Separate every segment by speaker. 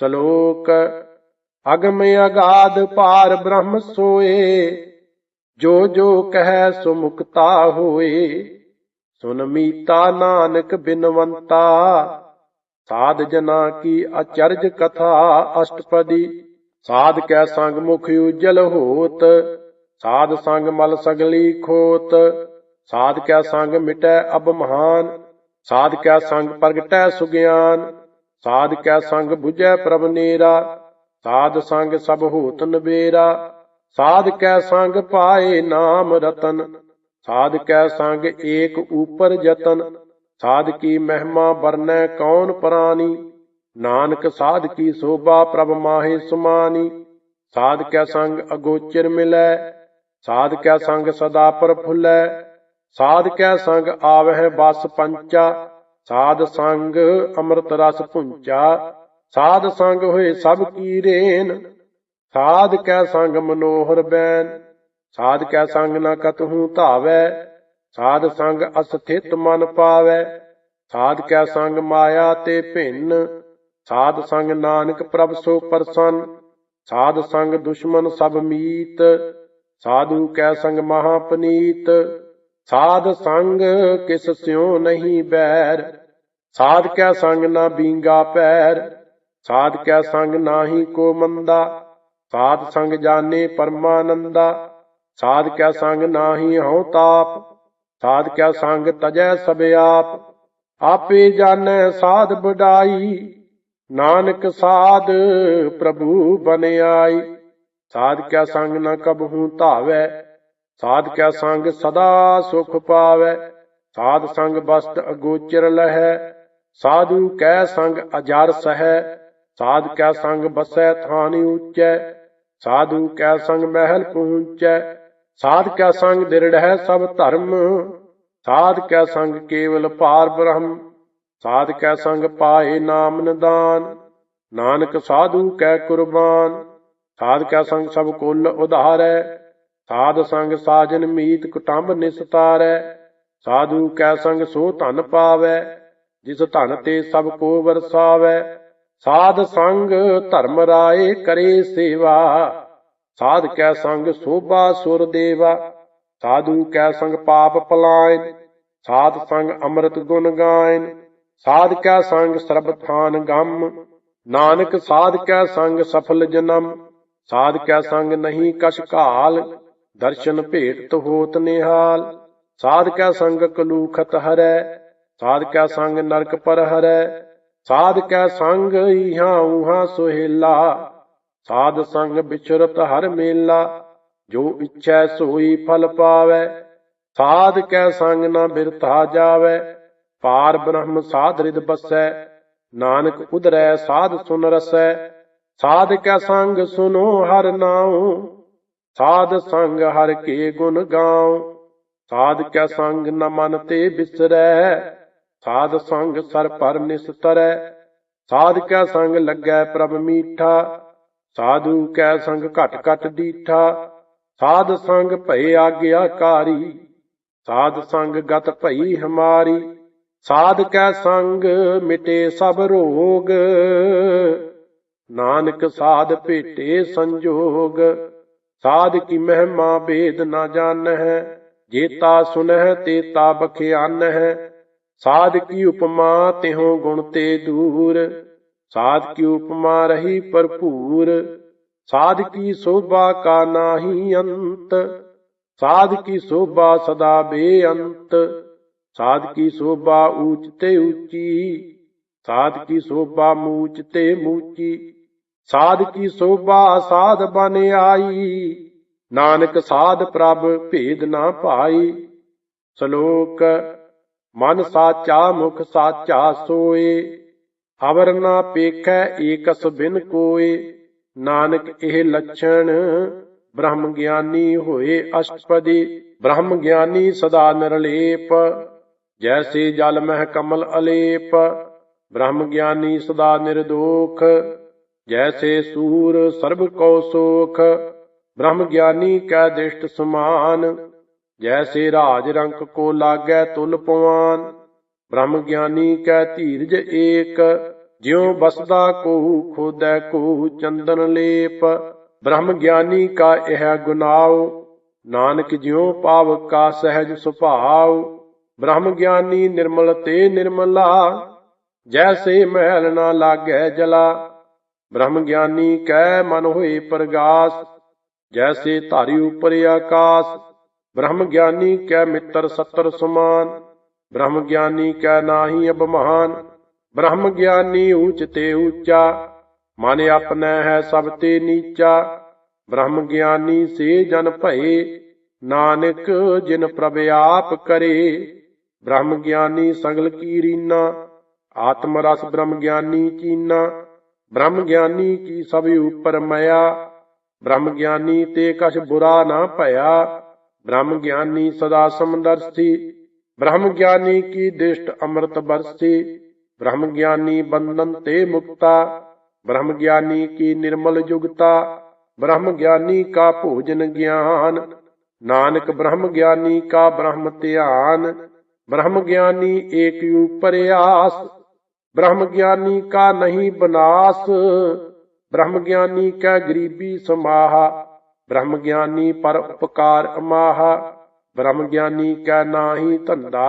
Speaker 1: ਸ਼ਲੋਕ, ਅਗਮ ਅਗਾਧ ਪਾਰ ਬ੍ਰਹਮ ਸੋਏ, ਜੋ ਜੋ ਕਹੈ ਸੋ ਮੁਕਤਾ ਹੋਏ। ਸੁਨ ਮੀਤਾ ਨਾਨਕ ਬਿਨਵੰਤਾ, ਸਾਧ ਜਨਾ ਕੀ ਅਚਰਜ ਕਥਾ ਅਸ਼ਟਪਦੀ। ਸਾਧ ਕੈ ਸੰਗ ਮੁਖ ਉਜਲ ਹੋਤ, ਸਾਧ ਸੰਗ ਮਲ ਸਗਲੀ ਖੋਤ। ਸਾਧ ਕੈ ਸੰਗ ਮਿਟੈ ਅਬ ਮਹਾਨ, ਸਾਧ ਕੈ ਸੰਗ ਪ੍ਰਗਟੈ ਸੁਗਿਆਨ। ਸਾਧ ਕੈ ਸੰਗ 부ਜੈ ਪ੍ਰਭ ਨੇਰਾ, ਸਾਧ ਸੰਗ ਸਭ ਹੋਤ ਨਬੇਰਾ ਸਾਧ ਕੈ ਸੰਗ ਪਾਏ ਨਾਮ ਰਤਨ, ਸਾਧ ਕੈ ਸੰਗ ਏਕ ਉਪਰ ਯਤਨ, ਸਾਧ ਕੀ ਮਹਿਮਾ ਵਰਨੈ ਕੌਣ ਪ੍ਰਾਨੀ, ਨਾਨਕ ਸਾਧ ਕੀ ਸੋਭਾ ਪ੍ਰਭ ਮਾਹੇ ਸੁਮਾਨੀ, ਸਾਧ ਕੈ ਸੰਗ ਅਗੋਚਰ ਮਿਲੈ, ਸਾਧ ਕੈ ਸੰਗ ਸਦਾ ਪਰ ਪ੍ਰਫੁੱਲੈ, ਸਾਧ ਕੈ ਸੰਗ ਆਵਹਿ ਬਸ ਪੰਚਾ ਸਾਧ ਸੰਗ ਅੰਮ੍ਰਿਤ ਰਸ ਪੁੰਚਾ ਸਾਧ ਸੰਗ ਹੋਏ ਸਭ ਕੀ ਰੇਨ, ਸਾਧ ਕੈ ਸੰਗ ਮਨੋਹਰ ਬੈਨ, ਸਾਧ ਕੈ ਸੰਗ ਨ ਕਤਹੂ ਧਾਵੈ, ਸਾਧ ਸੰਗ ਅਸਥਿਤ ਮਨ ਪਾਵੈ, ਸਾਧ ਕੈ ਸੰਗ ਮਾਇਆ ਤੇ ਭਿੰਨ, ਸਾਧ ਸੰਗ ਨਾਨਕ ਪ੍ਰਭ ਸੋ ਪਰਸਨ, ਸਾਧ ਸੰਗ ਦੁਸ਼ਮਨ ਸਭ ਮੀਤ, ਸਾਧੂ ਕੈ ਸੰਗ ਮਹਾ ਪਨੀਤ ਸਾਧ ਸੰਗ ਕਿਸ ਸਿਉ ਨਹੀਂ ਬੈਰ? ਸਾਧ ਕੈ ਸੰਗ ਨਾ ਬੀਂਗਾ ਪੈਰ। ਸਾਧ ਕੈ ਸੰਗ ਨਾਹੀ ਕੋ ਮੰਦਾ। ਸਾਧ ਸੰਗ ਜਾਣੇ ਪਰਮਾਨੰਦਾ। ਸਾਧ ਕੈ ਸੰਗ ਨਾਹੀ ਹਉ ਤਾਪ। ਸਾਧ ਕੈ ਸੰਗ ਤਜੈ ਸਭ ਆਪ। ਆਪੇ ਜਾਣੈ ਸਾਧ ਬਡਾਈ ਨਾਨਕ ਸਾਧ ਪ੍ਰਭੂ ਬਨਿਆਈ ਸਾਧ ਕੈ ਸੰਗ ਨ ਕਬਹੂ ਧਾਵੈ। ਸਾਧ ਕੈ ਸੰਗ ਸਦਾ ਸੁਖ ਪਾਵੈ, ਸਾਧ ਸੰਗ ਬਸਤ ਅਗੋਚਰ ਲਹੈ, ਸਾਧੂ ਕੈ ਸੰਗ ਅਜਰ ਸਹੈ, ਸਾਧ ਕੈ ਸੰਗ ਬਸੈ ਥਾਨੀ ਉੱਚੈ, ਸਾਧੂ ਕੈ ਸੰਗ ਮਹਿਲ ਪਹੁੰਚੈ, ਸਾਧ ਕੈ ਸੰਗ ਦਿਰੜਹਿ ਸਭ ਧਰਮ, ਸਾਧ ਕੈ ਸੰਗ ਕੇਵਲ ਪਾਰ ਬ੍ਰਹਮ, ਸਾਧ ਕੈ ਸੰਗ ਪਾਏ ਨਾਮ ਨਿਦਾਨ, ਨਾਨਕ ਸਾਧੂ ਕੈ ਕੁਰਬਾਨ, ਸਾਧ ਕੈ ਸੰਗ ਸਭ ਕੁੱਲ ਉਧਾਰੈ ਸਾਧ ਸੰਗ ਸਾਜਨ ਮੀਤ ਕੁਟੰਬ ਨਿਸਤਾਰੈ। ਸਾਧੂ ਕੈ ਸੰਗ ਸੋ ਧਨ ਪਾਵੈ, ਜਿਸ ਧਨ ਤੇ ਸਭ ਕੋ ਵਰਸਾਵੈ। ਸਾਧ ਸੰਗ ਧਰਮ ਰਾਏ ਕਰੇ ਸੇਵਾ, ਸਾਧ ਕੈ ਸੰਗ ਸੋਭਾ ਸੁਰ ਦੇਵਾ। ਸਾਧੂ ਕੈ ਸੰਗ ਪਾਪ ਪਲਾਇਨ, ਸਾਧ ਸੰਗ ਅੰਮ੍ਰਿਤ ਗੁਣ ਗਾਇਨ। ਸਾਧ ਕੈ ਸੰਗ ਸਰਬ ਥਾਨ ਗੰਮ, ਨਾਨਕ ਸਾਧ ਕੈ ਸੰਗ ਸਫਲ ਜਨਮ। ਸਾਧ ਕੈ ਸੰਗ ਨਹੀਂ ਕਛ ਘਾਲ ਦਰਸ਼ਨ ਭੇਟ ਹੋਤ ਨਿਹਾਲ। ਸਾਧ ਕੈ ਸੰਗ ਕਲੂਖਤ ਹਰੈ ਸਾਧ ਕੈ ਸੰਗ ਨਰਕ ਪਰ ਹਰੈ ਸਾਧ ਕੈ ਸੰਗ ਇਹਾਂ ਉਹਾਂ ਸੁਹੇਲਾ। ਸਾਧ ਸੰਗ ਵਿਚਰਤ ਹਰ ਮੇਲਾ, ਜੋ ਇੱਛੈ ਸੋਈ ਫਲ ਪਾਵੈ। ਸਾਧ ਕੈ ਸੰਗ ਨਾ ਬਿਰਥਾ ਜਾਵੈ, ਪਾਰ ਬ੍ਰਹਮ ਸਾਧ ਰਿਦ ਬਸੈ, ਨਾਨਕ ਉਧਰੈ ਸਾਧ ਸੁਨ ਰਸੈ। ਸਾਧ ਕੈ ਸੰਗ ਸੁਨੋ ਹਰ ਨਾਉ ਸਾਧ ਸੰਗ ਹਰ ਕੇ ਗੁਣ ਗਾਉ। ਸਾਧ ਕੈ ਸੰਗ ਨ ਮਨ ਤੇ ਬਿਸਰੈ। ਸਾਧ ਸੰਗ ਸਰ ਪਰ ਨਿਸਤਰੈ। ਸਾਧ ਕੈ ਸੰਗ ਲੱਗੈ ਪ੍ਰਭ ਮੀਠਾ। ਸਾਧੂ ਕੈ ਸੰਗ ਘਟ ਘਟ ਦੀਠਾ ਸਾਧ ਸੰਗ ਭਏ ਆਗਿਆਕਾਰੀ ਸਾਧ ਸੰਗ ਗਤ ਭਈ ਹਮਾਰੀ। ਸਾਧ ਕੈ ਸੰਗ ਮਿਟੇ ਸਭ ਰੋਗ। ਨਾਨਕ ਸਾਧ ਭੇਟੇ ਸੰਜੋਗ। ਸਾਧ ਕੀ ਮਹਿਮਾ ਭੇਦ ਨਾ ਜਾਣਹਿ, ਜੇਤਾ ਸੁਨਹਿ ਤੇਤਾ ਬਖਿਆਨ ਹੈ ਸਾਧ ਕੀ ਉਪਮਾ ਤਿਹੋ ਗੁਣ ਤੇ ਦੂਰ, ਸਾਧ ਕੀ ਉਪਮਾ ਰਹੀ ਭਰਪੂਰ। ਸਾਧ ਕੀ ਸੋਭਾ ਕਾ ਨਾਹੀ ਅੰਤ, ਸਾਧ ਕੀ ਸੋਭਾ ਸਦਾ ਬੇਅੰਤ। ਸਾਧ ਕੀ ਸੋਭਾ ਊਚ ਤੇ ਉੱਚੀ ਸਾਧ ਕੀ ਸੋਭਾ ਮੂਚ ਤੇ ਮੂਚੀ। ਸਾਧ ਕੀ ਸੋਭਾ, ਸਾਧ ਬਨ ਆਈ। ਨਾਨਕ ਸਾਧ ਪ੍ਰਭ ਭੇਦ ਨਾ ਭਾਈ। ਸ਼ਲੋਕ, ਮਨ ਸਾਚਾ, ਮੁਖ ਸਾਚਾ ਸੋਏ। ਅਵਰ ਨਾ ਪੇਖੈ, ਏਕਸ ਬਿਨ ਕੋਏ। ਨਾਨਕ ਇਹ ਲੱਛਣ, ਬ੍ਰਹਮ ਗਿਆਨੀ ਹੋਏ ਅਸ਼ਟਪਦੀ। ਬ੍ਰਹਮ ਗਿਆਨੀ ਸਦਾ ਨਿਰਲੇਪ। ਜੈਸੇ ਜਲ ਮਹਿ ਕਮਲ ਅਲੇਪ। ਬ੍ਰਹਮ ਗਿਆਨੀ ਸਦਾ ਨਿਰਦੋਖ। ਜੈਸੇ ਸੂਰ ਸਰਬ ਕੋ ਸੋਖ, ਬ੍ਰਹਮ ਗਿਆਨੀ ਕੈ ਦ੍ਰਿਸ਼ਟ ਸਮਾਨ। ਜੈਸੇ ਰਾਜ ਰੰਕ ਕੋ ਲਾਗੈ ਤੁਲ ਪਵਾਨ ਬ੍ਰਹਮ ਗਿਆਨੀ ਕੈ ਧੀਰਜ ਏਕ। ਜਿਉ ਬਸਦਾ ਕੋ ਖੋਦੈ ਕੋ ਚੰਦਨ ਲੇਪ, ਬ੍ਰਹਮ ਗਿਆਨੀ ਕਾ ਇਹ ਗੁਨਾਉ। ਨਾਨਕ ਜਿਉ ਪਾਵ ਕਾ ਸਹਿਜ ਸੁਭਾਉ, ਬ੍ਰਹਮ ਗਿਆਨੀ ਨਿਰਮਲ ਤੇ ਨਿਰਮਲਾ। ਜੈਸੇ ਮਹਿਲ ਨਾ ਲਾਗੈ ਜਲਾ ਬ੍ਰਹਮ ਗਿਆਨੀ ਕੈ ਮਨ ਹੋਏ ਪ੍ਰਗਾਸ, ਜੈਸੇ ਧਾਰੀ ਉਪਰ ਆਕਾਸ। ਬ੍ਰਹਮ ਗਿਆਨੀ ਕੈ ਮਿੱਤਰ ਸਤਰ ਸਮਾਨ, ਬ੍ਰਹਮ ਗਿਆਨੀ ਕੈ ਨਾਹੀ ਅਬਮਾਨ ਬ੍ਰਹਮ ਗਿਆਨੀ ਊਚ ਤੇ ਊਚਾ, ਮਨ ਆਪਣੈ ਹੈ ਸਭ ਤੇ ਨੀਚਾ। ਬ੍ਰਹਮ ਗਿਆਨੀ ਸੇ ਜਨ ਭਏ, ਨਾਨਕ ਜਿਨ ਪ੍ਰਭ ਆਪ ਕਰੇ। ਬ੍ਰਹਮ ਗਿਆਨੀ ਸਗਲ ਕੀ ਰੀਨਾ, ਆਤਮ ਰਸ ਬ੍ਰਹਮ ਗਿਆਨੀ ਚੀਨਾ। ਬ੍ਰਹਮ ਗਿਆਨੀ ਕੀ ਸਭ ਉਪਰ ਮਇਆ ਬ੍ਰਹਮ ਗਿਆਨੀ ਤੇ ਕਛ ਬੁਰਾ ਨਾ ਭਇਆ ਬ੍ਰਹਮ ਗਿਆਨੀ ਸਦਾ ਸਮਦਰਸੀ ਬ੍ਰਹਮ ਗਿਆਨੀ ਕੀ ਦ੍ਰਿਸ਼ਟ ਅੰਮ੍ਰਿਤ ਬਰਸੀ ਬ੍ਰਹਮ ਗਿਆਨੀ ਬੰਧਨ ਤੇ ਮੁਕਤਾ ਬ੍ਰਹਮ ਗਿਆਨੀ ਕੀ ਨਿਰਮਲ ਜੁਗਤਾ ਬ੍ਰਹਮ ਗਿਆਨੀ ਕਾ ਭੋਜਨ ਗਿਆਨ, ਨਾਨਕ ਬ੍ਰਹਮ ਗਿਆਨੀ ਕਾ ਬ੍ਰਹਮ ਧਿਆਨ ਬ੍ਰਹਮ ਗਿਆਨੀ ਏਕ ਉਪਰਿਆਸ ਬ੍ਰਹਮ ਗਿਆਨੀ ਕਾ ਨਹੀਂ ਬਨਾਸ ਬ੍ਰਹਮ ਗਿਆਨੀ ਕਾ ਗਰੀਬੀ ਸਮਾਹਾ ਬ੍ਰਹਮ ਗਿਆਨੀ ਪਰ ਉਪਕਾਰ ਅਮਾਹਾ ਬ੍ਰਹਮ ਗਿਆਨੀ ਕਾ ਨਾਹੀ ਧੰਦਾ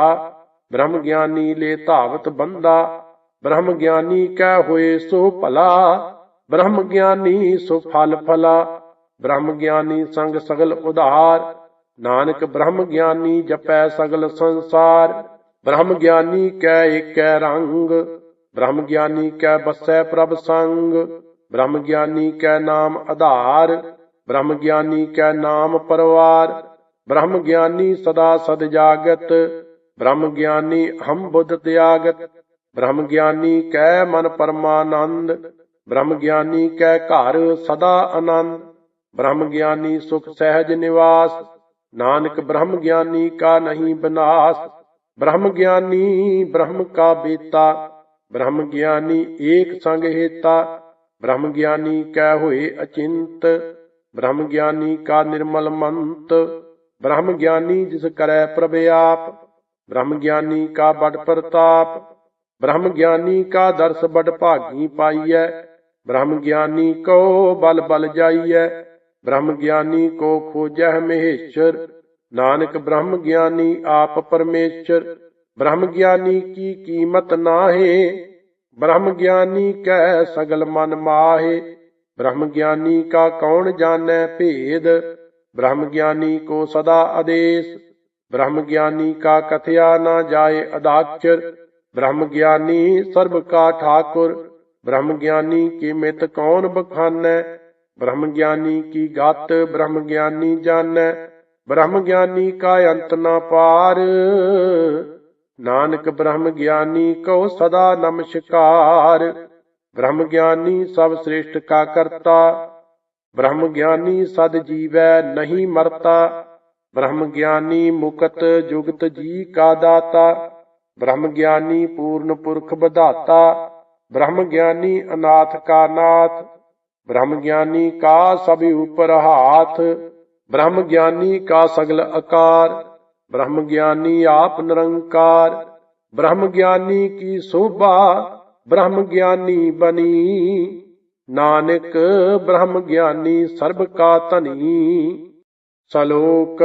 Speaker 1: ਬ੍ਰਹਮ ਗਿਆਨੀ ਲੈ ਧਾਵਤ ਬੰਦਾ ਬ੍ਰਹਮ ਗਿਆਨੀ ਕਾ ਹੋਏ ਸੋ ਭਲਾ ਬ੍ਰਹਮ ਗਿਆਨੀ ਸੋ ਫਲ ਫਲਾ ਬ੍ਰਹਮ ਗਿਆਨੀ ਸੰਗ ਸਗਲ ਉਧਾਰ ਨਾਨਕ ਬ੍ਰਹਮ ਗਿਆਨੀ ਜਪੈ ਸਗਲ ਸੰਸਾਰ ਬ੍ਰਹਮ ਗਿਆਨੀ ਕੈ ਏਕੈ ਰੰਗ ਬ੍ਰਹਮ ਗਿਆਨੀ ਕੈ ਬਸੈ ਪ੍ਰਭ ਸੰਗ ਬ੍ਰਹਮ ਗਿਆਨੀ ਕੈ ਨਾਮ ਆਧਾਰ ਬ੍ਰਹਮ ਗਿਆਨੀ ਕੈ ਨਾਮ ਪਰਵਾਰ ਬ੍ਰਹਮ ਗਿਆਨੀ ਸਦਾ ਸਦ ਜਾਗਤ ਬ੍ਰਹਮ ਗਿਆਨੀ ਹਮ ਬੁੱਧ ਤਿਆਗਤ ਬ੍ਰਹਮ ਗਿਆਨੀ ਕੈ ਮਨ ਪਰਮਾਨੰਦ ਬ੍ਰਹਮ ਗਿਆਨੀ ਕੈ ਘਰ ਸਦਾ ਆਨੰਦ ਬ੍ਰਹਮ ਗਿਆਨੀ ਸੁਖ ਸਹਿਜ ਨਿਵਾਸ, ਨਾਨਕ ਬ੍ਰਹਮ ਗਿਆਨੀ ਕਾ ਨਹੀਂ ਬਨਾਸ ਬ੍ਰਹਮ ਗਿਆਨੀ ਬ੍ਰਹਮ ਕਾ ਬੇਤਾ ਬ੍ਰਹਮ ਗਿਆਨੀ ਏਕ ਸੰਗ ਹੇਤਾ, ਬ੍ਰਹਮ ਗਿਆਨੀ ਕੈ ਹੋਏ ਅਚਿੰਤ, ਬ੍ਰਹਮ ਗਿਆਨੀ ਕਾ ਨਿਰਮਲ ਮੰਤ, ਬ੍ਰਹਮ ਗਿਆਨੀ ਜਿਸ ਕਰੈ ਪ੍ਰਭ ਆਪ, ਬ੍ਰਹਮ ਗਿਆਨੀ ਕਾ ਬੜ ਪ੍ਰਤਾਪ, ਬ੍ਰਹਮ ਗਿਆਨੀ ਕਾ ਦਰਸ ਬੜ ਭਾਗੀ ਪਾਈਐ, ਬ੍ਰਹਮ ਗਿਆਨੀ ਕੋ ਬਲ ਬਲ ਜਾਈਐ, ਬ੍ਰਹਮ ਗਿਆਨੀ ਕੋ ਖੋਜੈ ਮਹੇਸ਼ਰ, ਨਾਨਕ ਬ੍ਰਹਮ ਗਿਆਨੀ ਆਪ ਪਰਮੇਸ਼ਰ ਬ੍ਰਹਮ ਗਿਆਨੀ ਕੀ ਕੀਮਤ ਨਾਹੀ ਬ੍ਰਹਮ ਗਿਆਨੀ ਕੈ ਸਗਲ ਮਨ ਮਾਹੇ ਬ੍ਰਹਮ ਗਿਆਨੀ ਕਾ ਕੌਣ ਜਾਣੈ ਭੇਦ ਬ੍ਰਹਮ ਗਿਆਨੀ ਕੋ ਸਦਾ ਆਦੇਸ਼ ਬ੍ਰਹਮ ਗਿਆਨੀ ਕਾ ਕਥਿਆ ਨਾ ਜਾਏ ਅਦਾਚਰ ਬ੍ਰਹਮ ਗਿਆਨੀ ਸਰਬ ਕਾ ਠਾਕੁਰ ਬ੍ਰਹਮ ਗਿਆਨੀ ਕੀ ਮਿਤ ਕੌਣ ਬਖਾਨੈ ਬ੍ਰਹਮ ਗਿਆਨੀ ਕੀ ਨਾਨਕ ਬ੍ਰਹਮ ਗਿਆਨੀ ਕਉ ਸਦਾ ਨਮਸਕਾਰ ਬ੍ਰਹਮ ਗਿਆਨੀ ਸਭ ਸ੍ਰੇਸ਼ਟ ਕਾ ਕਰਤਾ। ਬ੍ਰਹਮ ਗਿਆਨੀ ਸਦ ਜੀਵੈ ਨਹੀਂ ਮਰਤਾ। ਬ੍ਰਹਮ ਗਿਆਨੀ ਮੁਕਤ ਜੁਗਤ ਜੀ ਕਾ ਦਾਤਾ। ਬ੍ਰਹਮ ਗਿਆਨੀ ਪੂਰਨ ਪੁਰਖ ਬਧਾਤਾ ਬ੍ਰਹਮ ਗਿਆਨੀ ਅਨਾਥ ਕਾ ਨਾਥ। ਬ੍ਰਹਮ ਗਿਆਨੀ ਕਾ ਸਭ ਉਪਰ ਹਾਥ। ਬ੍ਰਹਮ ਗਿਆਨੀ ਕਾ ਸਗਲ ਆਕਾਰ ਬ੍ਰਹਮ ਗਿਆਨੀ ਆਪ ਨਿਰੰਕਾਰ, ਬ੍ਰਹਮ ਗਿਆਨੀ ਕੀ ਸੋਭਾ, ਬ੍ਰਹਮ ਗਿਆਨੀ ਬਣੀ। ਨਾਨਕ ਬ੍ਰਹਮ ਗਿਆਨੀ ਸਰਬ ਕਾ ਧਨੀ, ਸਲੋਕ